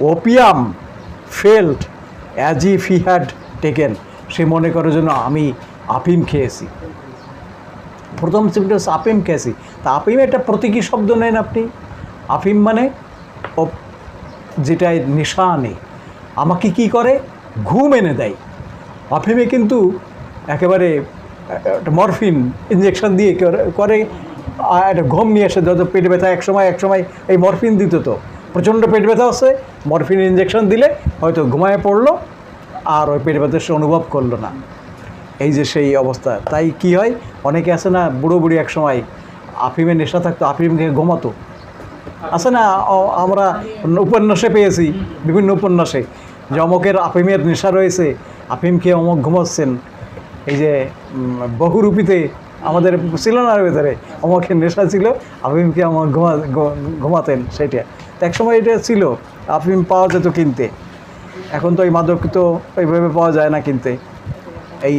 Opium felt as if he had taken সে মনে করে যেন আমি আফিম খেয়েছি। প্রথম সিমটমস আফিম খেয়েছি। তা আফিম একটা প্রতীকী শব্দ নেন আপনি। আফিম মানে ও যেটায় নেশা আনে। আমাকে কি করে? ঘুম এনে দেয়। আফিমে কিন্তু একেবারে মরফিন ইঞ্জেকশন দিয়ে করে- করে একটা ঘুম নিয়ে এসে যত পেটে ব্যথা এক সময় এক সময় এই মরফিন দিত তো। প্রচণ্ড পেট ব্যথা হচ্ছে মরফিন ইঞ্জেকশন দিলে হয়তো ঘুমায় পড়ল আর ওই পেট ব্যথা সে অনুভব করল না। এই যে সেই অবস্থা, তাই কি হয়? অনেকে আছে না, বুড়ো বুড়ি এক সময় আফিমে নেশা থাকতো, আফিম খেয়ে ঘুমাতো। আছে না আমরা উপন্যাসে পেয়েছি, বিভিন্ন উপন্যাসে, যে অমকের আফিমের নেশা রয়েছে, আফিম খেয়ে অমক ঘুমাচ্ছেন। এই যে বহুরূপীতে আমাদের ছিল না ভেতরে। আমাকে নেশা ছিল, আফিমকে আমার ঘুমা ঘুমাতেন সেটা তো একসময় এটা ছিল, আফিম পাওয়া যেত কিনতে। এখন তো এই মাদক তো এইভাবে পাওয়া যায় না কিনতে। এই